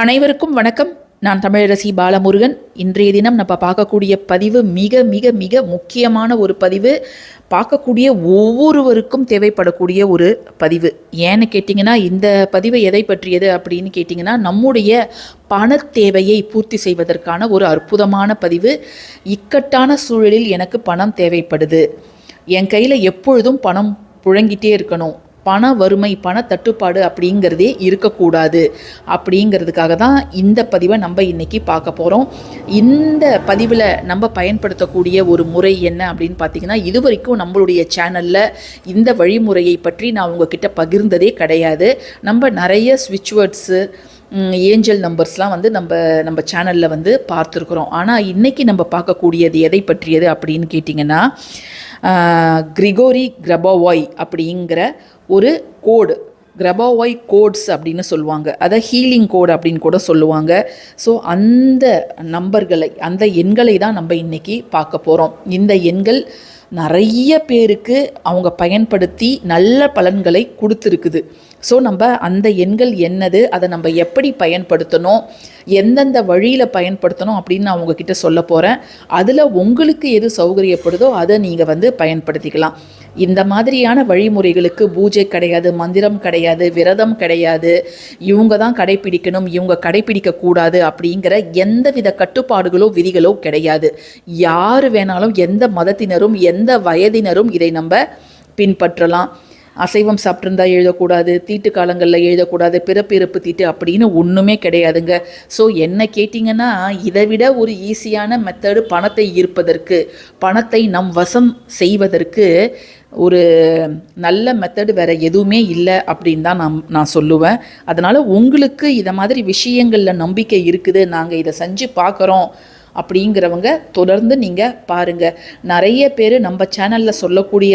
அனைவருக்கும் வணக்கம். நான் தமிழரசி பாலமுருகன். இன்றைய தினம் நம்ம பார்க்கக்கூடிய பதிவு மிக மிக மிக முக்கியமான ஒரு பதிவு. பார்க்கக்கூடிய ஒவ்வொருவருக்கும் தேவைப்படக்கூடிய ஒரு பதிவு. ஏன்னு கேட்டிங்கன்னா இந்த பதிவு எதை பற்றியது அப்படின்னு கேட்டிங்கன்னா நம்முடைய பண தேவையை பூர்த்தி செய்வதற்கான ஒரு அற்புதமான பதிவு. இக்கட்டான சூழலில் எனக்கு பணம் தேவைப்படுது. என் கையில் எப்பொழுதும் பணம் புழங்கிட்டே இருக்கணும். பண வறுமை பண தட்டுப்பாடு அப்படிங்கிறதே இருக்கக்கூடாது. அப்படிங்கிறதுக்காக தான் இந்த பதிவை நம்ம இன்றைக்கி பார்க்க போகிறோம் இந்த பதிவில் நம்ம பயன்படுத்தக்கூடிய ஒரு முறை என்ன அப்படின்னு பார்த்தீங்கன்னா இது வரைக்கும் நம்மளுடைய சேனலில் இந்த வழிமுறையை பற்றி நான் உங்ககிட்ட பகிர்ந்ததே கிடையாது. நம்ம நிறைய ஸ்விட்ச் வேர்ட்ஸு ஏஞ்சல் நம்பர்ஸ்லாம் வந்து நம்ம நம்ம சேனலில் வந்து பார்த்துருக்குறோம். ஆனால் இன்றைக்கி நம்ம பார்க்கக்கூடியது எதை பற்றியது அப்படின்னு கேட்டிங்கன்னா கிரிகோரி கிரபோவாய் அப்படிங்கிற ஒரு கோடு கிரபாவாய் கோட்ஸ் அப்படின்னு சொல்லுவாங்க. அதை ஹீலிங் கோட் அப்படின்னு கூட சொல்லுவாங்க. ஸோ அந்த நம்பர்களை அந்த எண்களை தான் நம்ம இன்றைக்கி பார்க்க போகிறோம் இந்த எண்கள் நிறைய பேருக்கு அவங்க பயன்படுத்தி நல்ல பலன்களை கொடுத்துருக்குது. ஸோ நம்ம அந்த எண்கள் என்னது அதை நம்ம எப்படி பயன்படுத்தணும் எந்தெந்த வழியில் பயன்படுத்தணும் அப்படின்னு நான் உங்ககிட்ட சொல்ல போகிறேன் அதில் உங்களுக்கு எது சௌகரியப்படுதோ அதை நீங்கள் வந்து பயன்படுத்திக்கலாம். இந்த மாதிரியான வழிமுறைகளுக்கு பூஜை கிடையாது மந்திரம் கிடையாது விரதம் கிடையாது. இவங்க தான் கடைப்பிடிக்கணும் இவங்க கடைப்பிடிக்கக்கூடாது அப்படிங்கிற எந்தவித கட்டுப்பாடுகளோ விதிகளோ கிடையாது. யார் வேணாலும் எந்த மதத்தினரும் எந்த வயதினரும் இதை நம்ம பின்பற்றலாம். அசைவம் சாப்பிட்ருந்தா எழுதக்கூடாது தீட்டு காலங்களில் எழுதக்கூடாது பிறப்பிறப்பு தீட்டு அப்படின்னு ஒன்றுமே கிடையாதுங்க. ஸோ என்ன கேட்டிங்கன்னா இதை விட ஒரு ஈஸியான மெத்தடு பணத்தை ஈர்ப்பதற்கு பணத்தை நம் வசம் செய்வதற்கு ஒரு நல்ல மெத்தடு வேறு எதுவுமே இல்லை அப்படின்னு தான் நான் நான் சொல்லுவேன். அதனால் உங்களுக்கு இதை மாதிரி விஷயங்களில் நம்பிக்கை இருக்குது நாங்கள் இதை செஞ்சு பார்க்குறோம் அப்படிங்கிறவங்க தொடர்ந்து நீங்கள் பாருங்கள் நிறைய பேர் நம்ம சேனலில் சொல்லக்கூடிய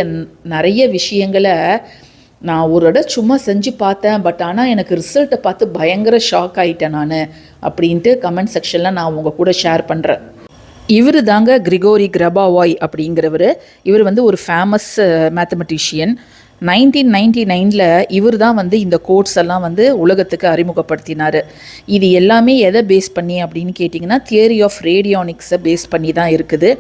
நிறைய விஷயங்களை நான் ஒரு இடம் சும்மா செஞ்சு பார்த்தேன். பட் ஆனால் எனக்கு ரிசல்ட்டை பார்த்து பயங்கர ஷாக் ஆகிட்டேன் நான் அப்படின்ட்டு கமெண்ட் செக்ஷனில் நான் உங்கள் கூட ஷேர் பண்ணுறேன் இவர் தாங்க கிரிகோரி கிரபாவாய் அப்படிங்கிறவர். இவர் வந்து ஒரு ஃபேமஸ் மேத்தமெட்டிஷியன் நைன்டீன் நைன்டி நைனில் இவர் தான் வந்து இந்த கோட்ஸ் எல்லாம் வந்து உலகத்துக்கு அறிமுகப்படுத்தினார். இது எல்லாமே எதை பேஸ் பண்ணி அப்படின்னு கேட்டிங்கன்னா தியரி ஆஃப் ரேடியானிக்ஸை பேஸ் பண்ணி தான் இருக்குது.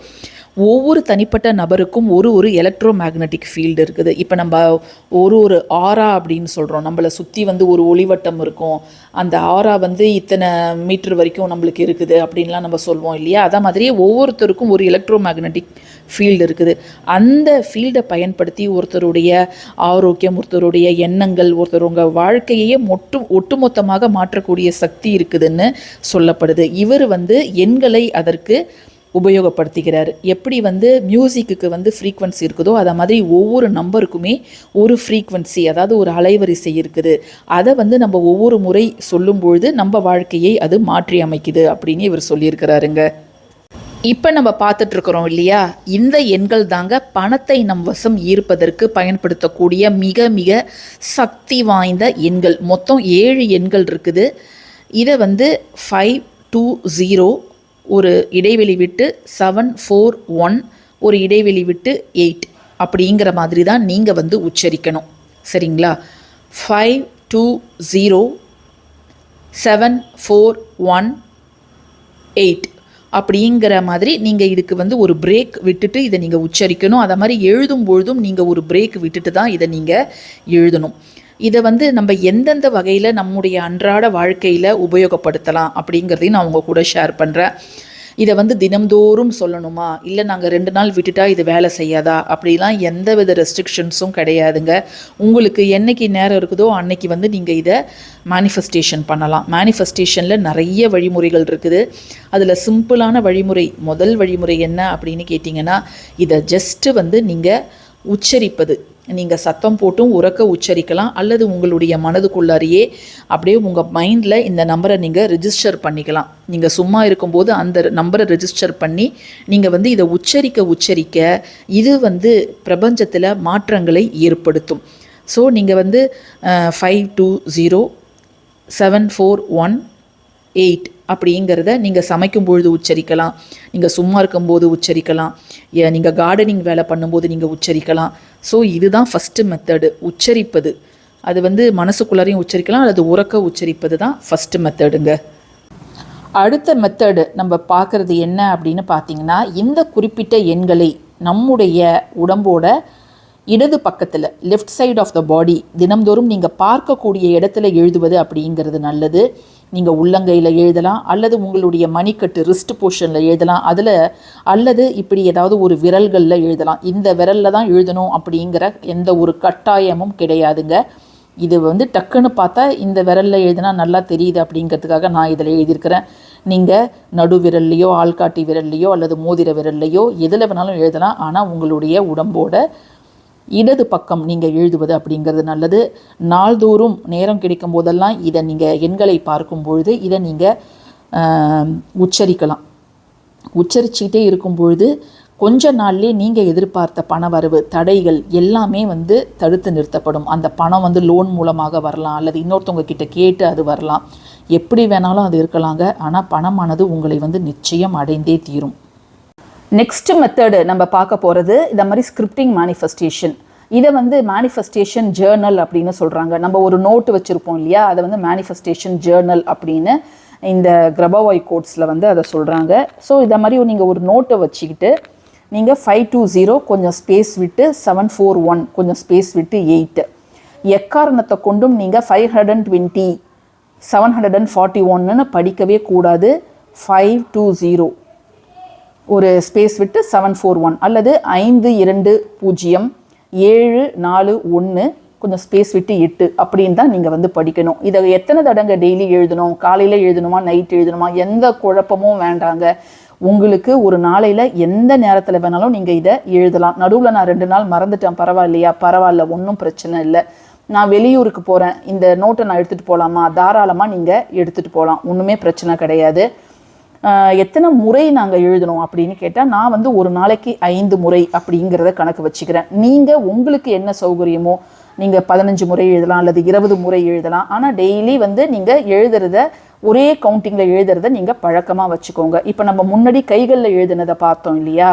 ஒவ்வொரு தனிப்பட்ட நபருக்கும் ஒரு ஒரு எலக்ட்ரோ மேக்னட்டிக் ஃபீல்டு இருக்குது. இப்போ நம்ம ஒரு ஒரு ஆரா அப்படின்னு சொல்கிறோம் நம்மளை சுற்றி வந்து ஒரு ஒளிவட்டம் இருக்கும். அந்த ஆரா வந்து இத்தனை மீட்டர் வரைக்கும் நம்மளுக்கு இருக்குது அப்படின்லாம் நம்ம சொல்லுவோம் இல்லையா? அதே மாதிரியே ஒவ்வொருத்தருக்கும் ஒரு எலக்ட்ரோ மேக்னட்டிக் ஃபீல்டு இருக்குது. அந்த ஃபீல்டை பயன்படுத்தி ஒருத்தருடைய ஆரோக்கியம் ஒருத்தருடைய எண்ணங்கள் ஒருத்தருங்க வாழ்க்கையே மொட்டு ஒட்டுமொத்தமாக மாற்றக்கூடிய சக்தி இருக்குதுன்னு சொல்லப்படுது. இவர் வந்து எண்களை அதற்கு உபயோகப்படுத்துகிறார் எப்படி வந்து மியூசிக்கு வந்து ஃப்ரீக்வன்சி இருக்குதோ அதை மாதிரி ஒவ்வொரு நம்பருக்குமே ஒரு ஃப்ரீக்வன்சி அதாவது ஒரு அலைவரிசை இருக்குது. அதை வந்து நம்ம ஒவ்வொரு முறை சொல்லும்பொழுது நம்ம வாழ்க்கையை அது மாற்றி அமைக்குது அப்படின்னு இவர் சொல்லியிருக்கிறாருங்க. இப்போ நம்ம பார்த்துட்ருக்குறோம் இல்லையா? இந்த எண்கள் தாங்க பணத்தை நம் வசம் ஈர்ப்பதற்கு பயன்படுத்தக்கூடிய மிக மிக சக்தி வாய்ந்த எண்கள். மொத்தம் ஏழு எண்கள் இருக்குது. இதை வந்து ஃபைவ் டூ ஜீரோ ஒரு இடைவெளி விட்டு செவன் ஃபோர் ஒன் ஒரு இடைவெளி விட்டு எயிட் அப்படிங்கிற மாதிரி தான் நீங்கள் வந்து உச்சரிக்கணும். சரிங்களா? Five two zero seven four one eight அப்படிங்கிற மாதிரி நீங்கள் இதுக்கு வந்து ஒரு பிரேக் விட்டுட்டு இதை நீங்கள் உச்சரிக்கணும். அதை மாதிரி எழுதும் பொழுதும் நீங்கள் ஒரு பிரேக் விட்டுட்டு தான் இதை நீங்கள் எழுதணும். இதை வந்து நம்ம எந்தெந்த வகையில் நம்முடைய அன்றாட வாழ்க்கையில் உபயோகப்படுத்தலாம் அப்படிங்கிறதையும் நான் உங்கள் கூட ஷேர் பண்ணுறேன் இதை வந்து தினம்தோறும் சொல்லணுமா? இல்லை நாங்கள் ரெண்டு நாள் விட்டுட்டா இது வேலை செய்யாதா? அப்படிலாம் எந்த வித ரெஸ்ட்ரிக்ஷன்ஸும் கிடையாதுங்க. உங்களுக்கு என்னைக்கு நேரம் இருக்குதோ அன்னைக்கு வந்து நீங்கள் இதை மேனிஃபெஸ்டேஷன் பண்ணலாம். மேனிஃபெஸ்டேஷனில் நிறைய வழிமுறைகள் இருக்குது. அதில் சிம்பிளான வழிமுறை முதல் வழிமுறை என்ன அப்படின்னு கேட்டிங்கன்னா இதை ஜஸ்ட்டு வந்து நீங்கள் உச்சரிப்பது. நீங்கள் சத்தம் போட்டும் உறக்க உச்சரிக்கலாம் அல்லது உங்களுடைய மனதுக்குள்ளாரியே அப்படியே உங்கள் மைண்டில் இந்த நம்பரை நீங்கள் ரிஜிஸ்டர் பண்ணிக்கலாம். நீங்கள் சும்மா இருக்கும்போது அந்த நம்பரை ரிஜிஸ்டர் பண்ணி நீங்கள் வந்து இதை உச்சரிக்க உச்சரிக்க இது வந்து பிரபஞ்சத்தில் மாற்றங்களை ஏற்படுத்தும். ஸோ நீங்கள் வந்து five two zero seven four one eight அப்படிங்கிறத நீங்கள் சமைக்கும் பொழுது உச்சரிக்கலாம். நீங்கள் சும்மா இருக்கும்போது உச்சரிக்கலாம். நீங்கள் கார்டனிங் வேலை பண்ணும்போது நீங்கள் உச்சரிக்கலாம். ஸோ இதுதான் ஃபஸ்ட்டு மெத்தடு உச்சரிப்பது. அது வந்து மனசுக்குள்ளாரையும் உச்சரிக்கலாம் அல்லது உறக்க உச்சரிப்பது தான் ஃபஸ்ட்டு மெத்தடுங்க அடுத்த மெத்தடு நம்ம பார்க்குறது என்ன அப்படின்னு பார்த்தீங்கன்னா இந்த குறிப்பிட்ட எண்களை நம்முடைய உடம்போட இடது பக்கத்தில் left side of the body தினம்தோறும் நீங்கள் பார்க்கக்கூடிய இடத்துல எழுதுவது அப்படிங்கிறது நல்லது. நீங்கள் உள்ளங்கையில் எழுதலாம் அல்லது உங்களுடைய மணிக்கட்டு ரிஸ்ட் போர்ஷனில் எழுதலாம் அதில் அல்லது இப்படி ஏதாவது ஒரு விரல்களில் எழுதலாம். இந்த விரலில் தான் எழுதணும் அப்படிங்கிற எந்த ஒரு கட்டாயமும் கிடையாதுங்க. இது வந்து டக்குன்னு பார்த்தா இந்த விரலில் எழுதினா நல்லா தெரியுது அப்படிங்கிறதுக்காக நான் இதில் எழுதியிருக்கிறேன். நீங்கள் நடு விரல்லையோ ஆள்காட்டி விரல்லையோ அல்லது மோதிர விரல்லையோ எதில் வேணாலும் எழுதலாம். ஆனால் உங்களுடைய உடம்போட இடது பக்கம் நீங்கள் எழுதுவது அப்படிங்கிறது நல்லது. நாள்தோறும் நேரம் கிடைக்கும் போதெல்லாம் இதை நீங்கள் எண்களை பார்க்கும் பொழுது இதை நீங்கள் உச்சரிக்கலாம். உச்சரிச்சுக்கிட்டே இருக்கும் பொழுது கொஞ்ச நாள்லேயே நீங்கள் எதிர்பார்த்த பண வரவு தடைகள் எல்லாமே வந்து தடுத்து நிறுத்தப்படும். அந்த பணம் வந்து லோன் மூலமாக வரலாம் அல்லது இன்னொருத்தவங்க கிட்ட கேட்டு அது வரலாம். எப்படி வேணாலும் அது இருக்கலாங்க. ஆனால் பணமானது உங்களை வந்து நிச்சயம் அடைந்தே தீரும். நெக்ஸ்ட் மெத்தடு நம்ம பார்க்க போகிறது இந்த மாதிரி ஸ்கிரிப்டிங் மேனிஃபெஸ்டேஷன் இதை வந்து மேனிஃபெஸ்டேஷன் ஜேர்னல் அப்படின்னு சொல்கிறாங்க நம்ம ஒரு நோட்டு வச்சுருப்போம் இல்லையா? அதை வந்து மேனிஃபெஸ்டேஷன் ஜேர்னல் அப்படின்னு இந்த கிரபவாய் கோட்ஸில் வந்து அதை சொல்கிறாங்க ஸோ இதை மாதிரி நீங்கள் ஒரு நோட்டை வச்சுக்கிட்டு நீங்கள் ஃபைவ் டூ ஜீரோ கொஞ்சம் ஸ்பேஸ் விட்டு செவன் ஃபோர் ஒன் கொஞ்சம் ஸ்பேஸ் விட்டு எயிட்டு எக்காரணத்தை கொண்டும் நீங்கள் five hundred and twenty seven hundred and forty ஒன்னு படிக்கவே கூடாது. ஃபைவ் டூ ஜீரோ ஒரு ஸ்பேஸ் விட்டு செவன் ஃபோர் ஒன் அல்லது ஐந்து இரண்டு பூஜ்ஜியம் ஏழு நாலு ஒன்று கொஞ்சம் ஸ்பேஸ் விட்டு எட்டு அப்படின்னு தான் நீங்கள் வந்து படிக்கணும். இதை எத்தனை தடங்க டெய்லி எழுதணும் காலையில் எழுதணுமா நைட் எழுதணுமா எந்த குழப்பமும் வேண்டாங்க. உங்களுக்கு ஒரு நாளையில் எந்த நேரத்தில் வேணாலும் நீங்கள் இதை எழுதலாம். நடுவில் நான் ரெண்டு நாள் மறந்துட்டேன் பரவாயில்லையா? பரவாயில்ல ஒன்றும் பிரச்சனை இல்லை. நான் வெளியூருக்கு போகிறேன் இந்த நோட்டை நான் எடுத்துகிட்டு போகலாமா தாராளமாக நீங்கள் எடுத்துகிட்டு போகலாம் ஒன்றுமே பிரச்சனை கிடையாது. எத்தனை முறை நாங்கள் எழுதணும் அப்படின்னு கேட்டால் நான் வந்து ஒரு நாளைக்கு ஐந்து முறை அப்படிங்கிறத கணக்கு வச்சுக்கிறேன். நீங்கள் உங்களுக்கு என்ன சௌகரியமோ நீங்கள் பதினஞ்சு முறை எழுதலாம் அல்லது இருபது முறை எழுதலாம். ஆனால் டெய்லி வந்து நீங்கள் எழுதுறத ஒரே கவுண்டிங்கில் எழுதுறத நீங்கள் பழக்கமாக வச்சுக்கோங்க. இப்போ நம்ம முன்னாடி கைகளில் எழுதுனதை பார்த்தோம் இல்லையா?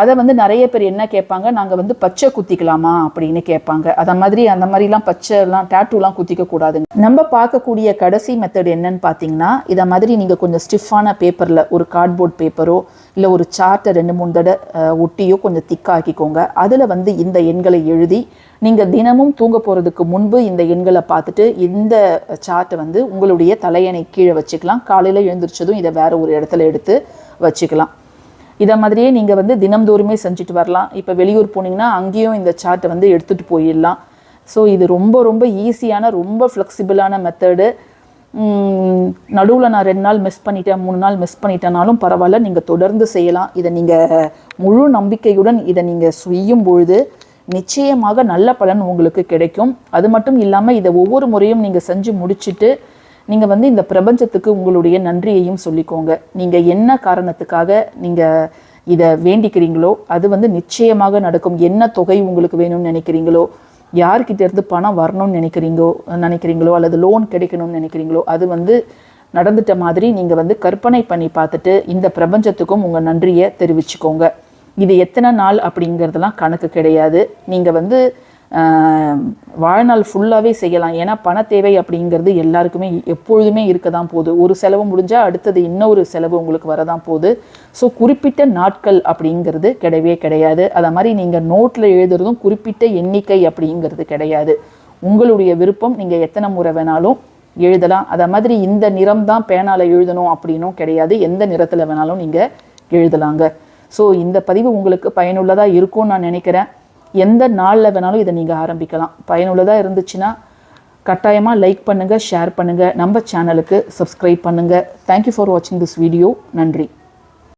அதை வந்து நிறைய பேர் என்ன கேட்பாங்க? நாங்கள் வந்து பச்சை குத்திக்கலாமா? அப்படின்னு கேட்பாங்க. அதை மாதிரி அந்த மாதிரிலாம் பச்சைலாம் டேட்டூலாம் குத்திக்க கூடாதுங்க. நம்ம பார்க்கக்கூடிய கடைசி மெத்தட் என்னன்னு பார்த்தீங்கன்னா இதை மாதிரி நீங்கள் கொஞ்சம் ஸ்டிஃபான பேப்பரில் ஒரு கார்ட்போர்ட் பேப்பரோ இல்லை ஒரு சார்ட்டை ரெண்டு மூணு தடவை ஒட்டியோ கொஞ்சம் திக்காக்கிக்கோங்க அதில் வந்து இந்த எண்களை எழுதி நீங்கள் தினமும் தூங்க போகிறதுக்கு முன்பு இந்த எண்களை பார்த்துட்டு இந்த சார்ட்டை வந்து உங்களுடைய தலையணை கீழே வச்சுக்கலாம். காலையில் எழுந்திரிச்சதும் இதை வேறு ஒரு இடத்துல எடுத்து வச்சுக்கலாம். இதை மாதிரியே நீங்கள் வந்து தினம்தோறுமே செஞ்சுட்டு வரலாம். இப்போ வெளியூர் போனீங்கன்னா அங்கேயும் இந்த சார்ட்டை வந்து எடுத்துகிட்டு போயிடலாம். ஸோ இது ரொம்ப ரொம்ப ஈஸியான ரொம்ப ஃப்ளெக்சிபிளான மெத்தடு நடுவில் நான் ரெண்டு நாள் மிஸ் பண்ணிட்டேன் மூணு நாள் மிஸ் பண்ணிட்டேனாலும் பரவாயில்ல நீங்கள் தொடர்ந்து செய்யலாம். இதை நீங்கள் முழு நம்பிக்கையுடன் இதை நீங்கள் செய்யும் பொழுது நிச்சயமாக நல்ல பலன் உங்களுக்கு கிடைக்கும். அது மட்டும் இல்லாமல் இதை ஒவ்வொரு முறையும் நீங்கள் செஞ்சு முடிச்சிட்டு நீங்கள் வந்து இந்த பிரபஞ்சத்துக்கு உங்களுடைய நன்றியையும் சொல்லிக்கோங்க. நீங்கள் என்ன காரணத்துக்காக நீங்கள் இதை வேண்டிக்கிறீங்களோ அது வந்து நிச்சயமாக நடக்கும். என்ன தொகை உங்களுக்கு வேணும்னு நினைக்கிறீங்களோ யார்கிட்டேருந்து பணம் வரணும்னு நினைக்கிறீங்களோ நினைக்கிறீங்களோ அல்லது லோன் கிடைக்கணும்னு நினைக்கிறீங்களோ அது வந்து நடந்துட்ட மாதிரி நீங்கள் வந்து கற்பனை பண்ணி பார்த்துட்டு இந்த பிரபஞ்சத்துக்கும் உங்கள் நன்றியை தெரிவிச்சுக்கோங்க. இது எத்தனை நாள் அப்படிங்கிறதுலாம் கணக்கு கிடையாது. நீங்கள் வந்து வாழ்நாள் ஃபுல்லாகவே செய்யலாம். ஏன்னா பண தேவை அப்படிங்கிறது எல்லாருக்குமே எப்பொழுதுமே இருக்க தான் போகுது. ஒரு செலவு முடிஞ்சால் அடுத்தது இன்னொரு செலவு உங்களுக்கு வரதான் போகுது. ஸோ குறிப்பிட்ட நாட்கள் அப்படிங்கிறது கிடையவே கிடையாது. அதை மாதிரி நீங்கள் நோட்டில் எழுதுறதும் குறிப்பிட்ட எண்ணிக்கை அப்படிங்கிறது கிடையாது. உங்களுடைய விருப்பம் நீங்கள் எத்தனை முறை வேணாலும் எழுதலாம். அதை மாதிரி இந்த நிறம் தான் பேனால எழுதணும் அப்படின்னும் கிடையாது. எந்த நிறத்தில் வேணாலும் நீங்கள் எழுதலாங்க. ஸோ இந்த பதிவு உங்களுக்கு பயனுள்ளதாக இருக்கும்னு நான் நினைக்கிறேன். எந்த நாளில் வேணாலும் இதை நீங்கள் ஆரம்பிக்கலாம். பயனுள்ளதாக இருந்துச்சுன்னா கட்டாயமாக லைக் பண்ணுங்கள் ஷேர் பண்ணுங்கள் நம்ம சேனலுக்கு சப்ஸ்கிரைப் பண்ணுங்கள் தேங்க்யூ ஃபார் வாட்சிங் திஸ் வீடியோ நன்றி.